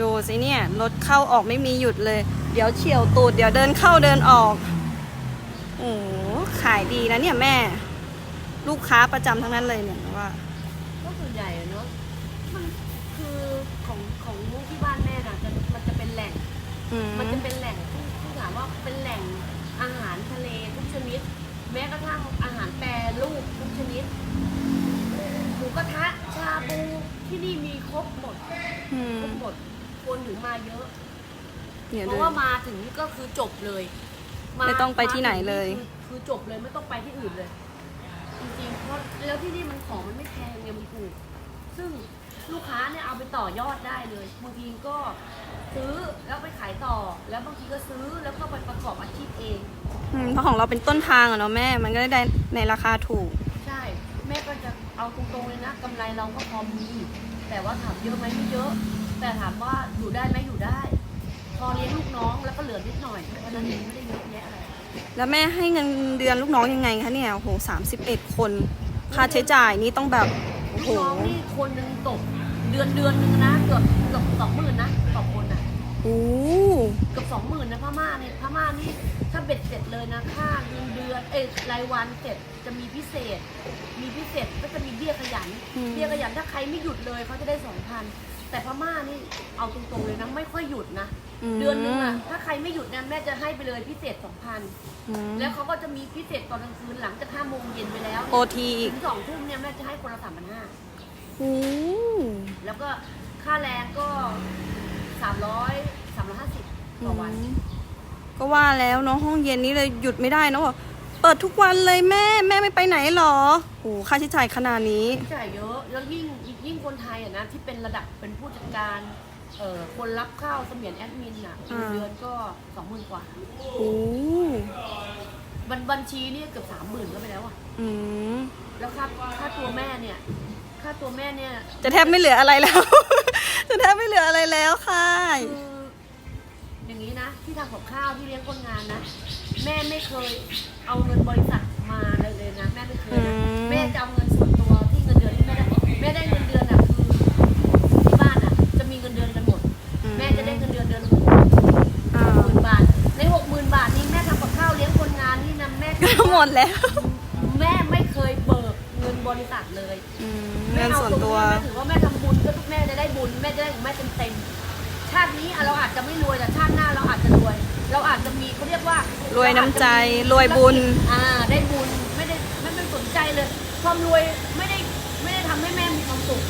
ดูสิเนี่ยรถเข้าออกไม่มีหยุดเลย เดี๋ยวเฉียวตูด เดี๋ยวเดินเข้าเดินออก โอ้โหขายดีนะเนี่ยแม่ ลูกค้าประจำทั้งนั้นเลยเนี่ยว่าก็ส่วนใหญ่อะเนาะมันคือของของที่บ้านแม่น่ะจะมันจะเป็นแหล่ง อืมมันจะเป็นแหล่งที่ที่ถามว่าเป็นแหล่งอาหารทะเลทุกชนิด แม้กระทั่งอาหารแปรรูปทุกชนิดหมูกระทะชาบูที่นี่มีครบหมด อืม ครบหมด คนถึงมาเยอะ เนี่ยเพดู ราะว่ามาถึงก็คือจบเลยไม่ต้องไปที่ไหนเลย มาถึงคือคือจบเลยไม่ต้องไปที่อื่นเลย จริงๆเพราะแล้วที่นี่มันของมันไม่แพงไงมันถูกซึ่งลูกค้าเนี่ยเอาไปต่อยอดได้เลยบางทีก็ซื้อแล้วไปขายต่อ แล้วบางทีก็ซื้อแล้วก็ไปประกอบอาชีพเอง อืมเพราะของเราเป็นต้นทางอะเนาะแม่ มันก็ได้ในราคาถูก ใช่ แม่ก็จะเอาตรงๆเลยนะกำไรเราก็พอมี แต่ว่าถามเยอะไหมไม่เยอะ แต่ถามว่าอยู่ได้ไหมอยู่ได้ พอเลี้ยงลูกน้องแล้วก็เหลือนิดหน่อยเพราะฉะนั้นเองไม่ได้เยอะแยะอะไรแล้วแม่ให้เงินเดือนลูกน้องยังไงคะเนี่ยโอ้โหสามสิบเอ็ดคน ค่าใช้จ่ายนี่ต้องแบบโอ้ลูโหกน้องนี่คนหนึ่งตกเดือนเดือนหนึ่งนะเกือบเกือบสองหมื่นนะต่อคนอะโอ้เกือบสองหมื่นนะพม่าเนี่ยพม่านี่ถ้าเบ็ดเสร็จเลยนะค่าเงินเดือนเอ้ยรายวันเสร็จจะมีพิเศษ มีพิเศษก็จะมีเบี้ยขยัน เบี้ยขยันถ้าใครไม่หยุดเลยเขาจะได้สองพัน แต่พม่านี่เอาตรงๆเลยนะไม่ค่อยหยุดนะมเดือนหนึงอะถ้าใครไม่หยุดเนี่ยแม่จะให้ไปเลยพิเศษสองพันอืมแล้วเขาก็จะมีพิเศษตอนกลางคืนหลังจากห้าโมงเย็นไปแล้วโอทีอีกถึงสองทุ่มเนี่ยแม่จะให้คนละสามพันห้าโอ้แล้วก็ค่าแรงก็สามร้อยสามร้อยห้าสิบต่อวัน ก็ว่าแล้วเนาะห้องเย็นนี้เลยหยุดไม่ได้เนอะบอก เปิดทุกวันเลยแม่แม่ไม่ไปไหนหรอโอ้ค่าใช้จ่ายขนาดนี้ จ่ายเยอะแล้วยิ่งยิ่งคนไทยอะนะที่เป็นระดับเป็นผู้จัดการเอ่อคนรับข้าวเสมียนแอดมินอะอ่า เดือนก็สองหมื่นกว่าโอ้บัญบัญชีนี่เกือบสามหมื่นก็ไปแล้วอะอืมแล้วค่าค่าตัวแม่เนี่ยค่าตัวแม่เนี่ยจะแทบไม่เหลืออะไรแล้ว จะแทบไม่เหลืออะไรแล้วค่ะ คืออย่างนี้นะ ที่ทำกับข้าวที่เลี้ยงคนงานนะ แม่ไม่เคยเอาเงินบริษัทมาเลยเลยนะแม่ไม่เคยนะอืมแม่จะเอาเงินส่วนตัวที่เงินเดือนที่แม่ได้แม่ได้เงินเดือนอะคือที่บ้านอะ จะมีเงินเดือนกันหมด แม่จะได้เงินเดือนเดือนหกอ่าหมื่นบาทในหกหมื่นบาทนี้แม่ทำกับข้าวเลี้ยงคนงานนี่นะแม่ ก็หมดแล้ว แม่ไม่เคยเบิกเงินบริษัทเลยอืมแม่เงินเอาส่วนตรงตัวนี้แม่ถือว่าแม่ทำบุญก็ทุกแม่จะได้บุญแม่จะได้ของแม่เต็มเต็มๆชาตินี้อะเราอาจจะไม่รวยแต่ เขาเรียกว่ารรวยน้ำใจรวยบุญ อ่าได้บุญไม่ได้ไม่ไม่สนใจเลย ความรวยไม่ได้ไม่ได้ทำให้แม่มีความสุข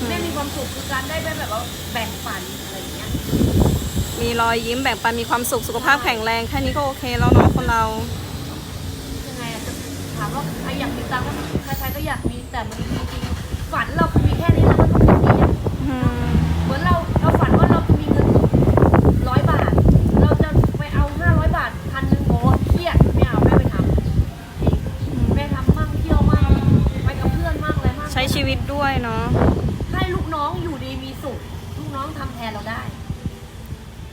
อืม แม่มีความสุขคือการได้แบบว่าแบ่งปันอะไรอย่างเงี้ย มีรอยยิ้มแบ่งปันมีความสุขสุขภาพแข็งแรงแค่นี้ก็โอเคแล้วเนาะคนเรา ยังไงอะจะถามว่าใครอยากมีตังค์ก็ใครๆก็อยากมีแต่มันจริงๆฝันเราคือมีแค่นี้เราก็ต้องมีอะ อืม ด้วยเนาะให้ลูกน้องอยู่ดีมีสุขลูกน้องทำแทนเราได้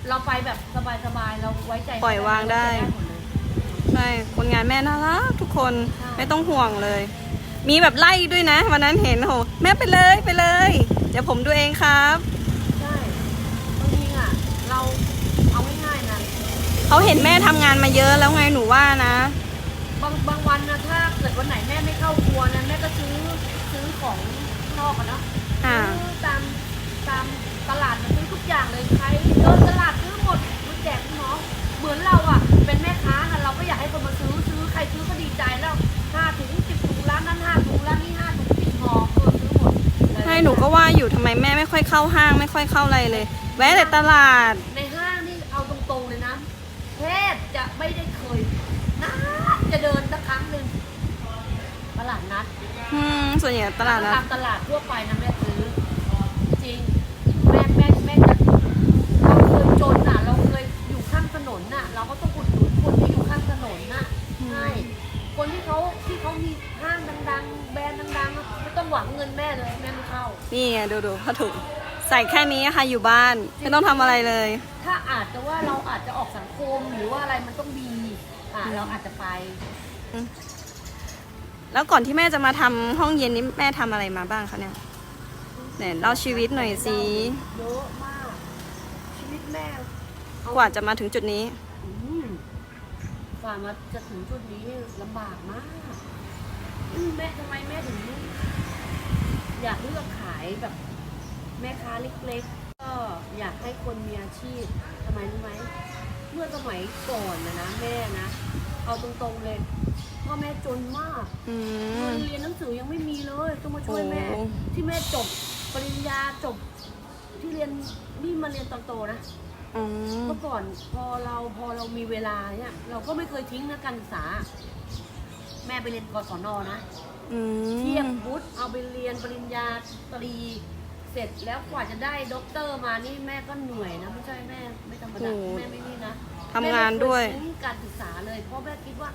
เราไปแบบสบายๆเราไว้ใจปล่อยวางได้ เรหมดเลย ใช่คนงานแม่น่ารักทุกคนใช่ ไม่ต้องห่วงเลย มีแบบไล่ด้วยนะ วันนั้นเห็นโหแม่ไปเลยไปเลย เดี๋ยวผมดูเองครับ ใช่บางทีอะ เราเอาง่ายๆนะเขาเห็นแม่ทำงานมาเยอะแล้วไงหนูว่านะ บางบางวันนะถ้าเกิดวันไหนแม่ไม่เข้าครัวนะแม่ก็ซื้อซื้อของ นอกอะเนาะอ่าซื้อตามตามตลาดมาซื้อทุกอย่างเลยใครเดินตลาดซื้อหมดมาแจกลูกน้องเหมือนเราอะเป็นแม่ค้าอะเราก็อยากให้คนมาซื้อซื้อใครซื้อก็ดีใจแล้วห้าถุงสิบถุงร้านนั้นห้าถุงร้านนี้ห้าถุงสิบห่อเออซื้อหมดใช่หนูก็ว่าอยู่ทำไมแม่ไม่ค่อยเข้าห้างไม่ค่อยเข้าอะไรเลย แวะแต่ตลาดในห้างนี่เอาตรงๆเลยนะแทบจะไม่ได้เคยนะจะเดินสักครั้งหนึ่งตลาดนัด อืมส่วนใหญ่ตลาดนะตามตลาดทั่วไปนะแม่ซื้อจริงแม่แม่แม่จะเราเคยจนอะ เราเคยอยู่ข้างถนนน่ะ เราก็ต้องอุดหนุนคนที่อยู่ข้างถนนน่ะใช่คนที่เขาที่เขามีห้างดังๆ แบรนด์ดังๆอะไม่ต้องหวังเงินแม่เลยแม่ไม่เข้า นี่ไงดูดูผ้าถุงใส่แค่นี้ค่ะอยู่บ้านไม่ต้องทำอะไรเลย ถ้าอาจจะว่าเราอาจจะออกสังคมหรือว่าอะไรมันต้องมีอ่าเราอาจจะไป แล้วก่อนที่แม่จะมาทำห้องเย็นนี้แม่ทำอะไรมาบ้างคะเนี่ยไหนเล่าชีวิตหน่อยสิเยอะมากแม่เอกว่าจะมาถึงจุดนี้อืมกว่ามาจะถึงจุดนี้ลำบากมากอืมแม่ทำไมแม่ถึงอยากเลือกขายแบบ แม่ค้าเล็กๆ ก็อยากให้คนมีอาชีพทำไมรู้ไหมเมื่อสมัยก่อนนะนะแม่นะเอาตรงๆเลย พ่อแม่จนมากอืเงิม นเรียนหนังสือยังไม่มีเลย ต้องมาช่วยแม่ โอ้ ที่แม่จบปริญญาจบ ที่เรียนนี่มาเรียนตอนโตนะอืมเมื่อก่อนพอเราพอเรามีเวลาเนี่ยเราก็ไม่เคยทิ้งนะการศึกษา แม่ไปเรียนกศนนะ อืมเทียบวุฒิเอาไปเรียนปริญญาตรี เสร็จแล้วกว่าจะได้ด็อกเตอร์มานี่แม่ก็เหนื่อยนะไม่ใช่แม่ไม่ธรรมดาแม่ไม่นี่นะทำงานด้วย แม่ไม่เคทิ้งการศึกษาเลยเพราะแม่คิดว่า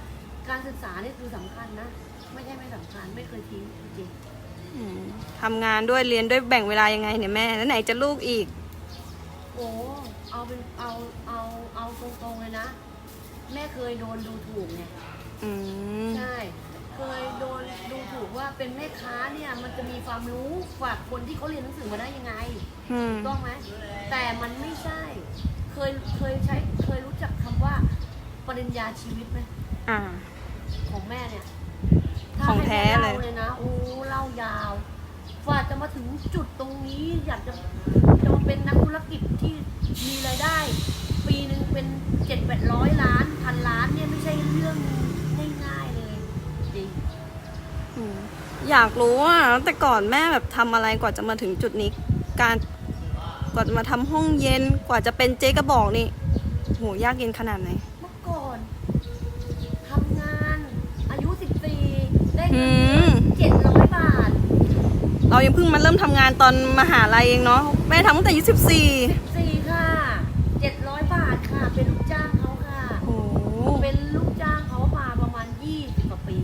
การศึกษานี่คือสำคัญนะ ไม่ใช่ไม่สำคัญไม่เคยทิ้งจริงอืมทำงานด้วยเรียนด้วยแบ่งเวลายังไงเนี่ยแม่ แล้วไหนจะลูกอีก ๆโอ้เอาเป็นเอาเอาเอาตรงๆเลยนะ แม่เคยโดนดูถูกไง อืมใช่ เคยโดนดูถูกว่าเป็นแม่ค้าเนี่ยมันจะมีความรู้ฝากคนที่เขาเรียนหนังสือมาได้ยังไงอืมถูกต้องไหมแต่มันไม่ใช่ เคยเคยใช้เคยรู้จักคำว่าปริญญาชีวิตไหมอ่าของ แม่เนี่ยของแท้ถ้าให้เลยม่เลยนะโอ้เล่ายาวกว่าจะมาถึงจุดตรงนี้ อยากจะจะมาเป็นนักธุรกิจที่มีรายได้ ปีหนึ่งเป็นเจ็ดแปดร้อยล้านพันล้านเนี่ยไม่ใช่เรื่องง่ายๆเลยจริงอืมอยากรู้ว่าแต่ก่อนแม่แบบทำอะไรกว่าจะมาถึงจุดนี้ การกว่าจะมาทำห้องเย็นกว่าจะเป็นเจ๊กระบอกนี่โหยากเย็นขนาดไหน เมื่อก่อนทำงานอายุ 14ได้เงินอืเดือมน700บาทเรายังเพิ่งมาเริ่มทำงานตอนมหาลัยเองเนาะแม่ทำตั้งแต่อายุสิบสี่4ค่ะ700บาทค่ะ เป็นลูกจ้างเขาค่ะ โอ้โหเป็นลูกจ้างเขามาประมาณ20กว่าปี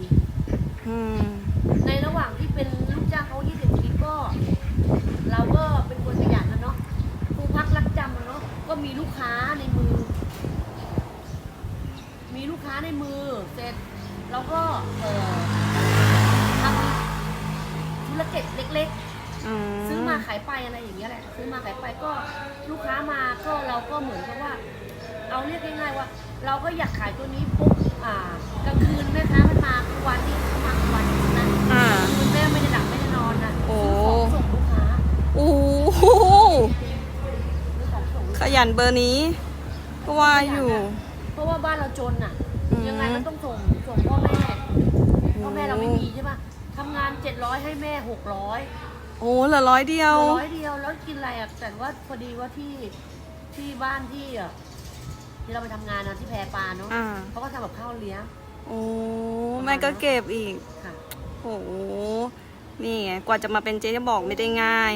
อืมในระหว่างที่เป็นลูกจ้างเขา20ปีก็ เราก็เป็นคนขยันนะเนาะครูพักรักจำอะเนาะก็มีลูกค้าในมือ มีลูกค้าในมือเสร็จเราก็เอ่อทำ ธุรกิจเล็กๆซื้อมาขายไปอะไรอย่างเงี้ยแหละ ซื้อมาขายไปก็ลูกค้ามาก็เราก็เหมือนกับว่า เอาเรียกง่ายๆว่า เราก็อยากขายตัวนี้ปุ๊บอ่ากลางคืนแม่ค้ามันมากลางวันนี่เขามากลางวันนะอ่าคืนแม่ไม่ได้หลับไม่ได้นอนนะโอ้ ซื้อของส่งลูกค้าโอ้โหซื้อของส่งลูกขค้า ยันเบอร์นี้ ก็ว่าอยู่ เพราะว่าบ้านเราจนอะ อืม ยังไงมันต้องส่งส่งพ่อแม่พ่อแม่เราไม่มีใช่ปะทำงาน เจ็ดร้อยให้แม่หกร้อยโอ้เหลือร้อยเดียว ร้อยเดียวแล้วกินอะไรอะแต่ว่าพอดีว่าที่ที่บ้านที่อะที่เราไปทำงานนะที่แพรปลาเนาะอ่า เขาก็ทำแบบข้าวเลี้ยง โอ้แม่ก็เก็บอีกค่ะ โอ้โหนี่ไงกว่าจะมาเป็นเจ๊จะบอกไม่ได้ง่าย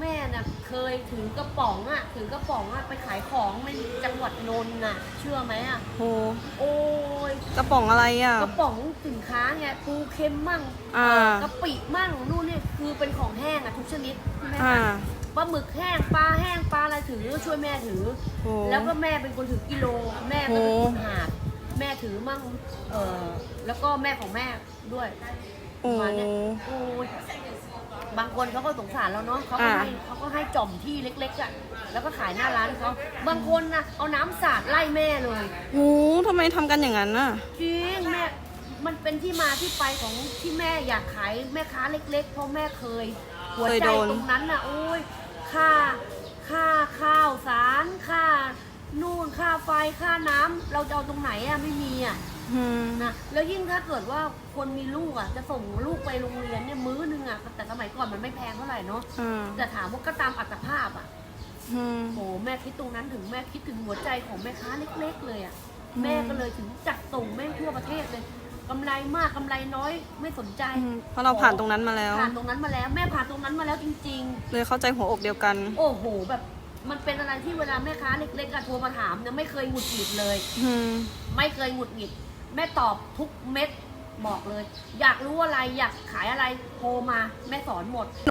แม่น่ะเคยถือกระป๋องอะถือกระป๋องอะไปขายของในจังหวัดนนท์น่ะ เชื่อไหมอะโอ้โอ้ยกระป๋องอะไรอะ กระป๋องสินค้าไงปูเค็มมั่งอ่า เอ่อกะปิมั่งนู่นนี่คือเป็นของแห้งอะทุกชนิดที่แม่อ่าขายปลาหมึกแห้งปลาแห้งปลาอะไรถือช่วยแม่ถือโอ้แล้วก็แม่เป็นคนถือกิโล แม่ก็เป็นคนหาบแม่ถือมั่งเออแล้วก็แม่ของแม่ด้วยโอ้ ประมาณเนี้ยโอ้ย บางคนเขาก็สงสารเราเนาะเขาก็อ่าให้เขาก็ให้จ่อมที่เล็ก ๆอะแล้วก็ขายหน้าร้านเขาบางคนนะเอาน้ำสาดไล่แม่เลยโหทำไมทำกันอย่างนั้นน่ะ จริงแม่มันเป็นที่มาที่ไปของที่แม่อยากขายแม่ค้าเล็ก ๆ เพราะแม่เคย หัวเคยใจโดน ตรงนั้นน่ะโอ้ยค่าค่าข้าวสารค่านู่นค่าไฟค่าน้ำเราจะเอาตรงไหนอะไม่มีอะ อืม นะแล้วยิ่งถ้าเกิดว่าคนมีลูกอะจะส่งลูกไปโรงเรียนเนี่ยมื้อนึงอะแต่สมัยก่อนมันไม่แพงเท่าไหร่เนาะอ่าแต่ถามว่าก็ตามอัตภาพอะอืม โหแม่คิดตรงนั้นถึงแม่คิดถึงหัวใจของแม่ค้าเล็ก ๆ เลยอะอืม แม่ก็เลยถึงจัดส่งแม่งทั่วประเทศเลยกำไรมากกำไรน้อยไม่สนใจอืมเพราะเราผ่านตรงนั้นมาแล้ว ผ่านตรงนั้นมาแล้ว แม่ผ่านตรงนั้นมาแล้วจริงเลยเข้าใจหัวอกเดียวกันๆโอ้โหแบบมันเป็นอะไรที่เวลาแม่ค้าเล็กๆอะโทรมาถามเนี่ยไม่เคยหงุดหงิดเลย อืม ไม่เคยหงุดหงิด แม่ตอบทุกเม็ดบอกเลย อยากรู้อะไรอยากขายอะไรโทรมาแม่สอนหมด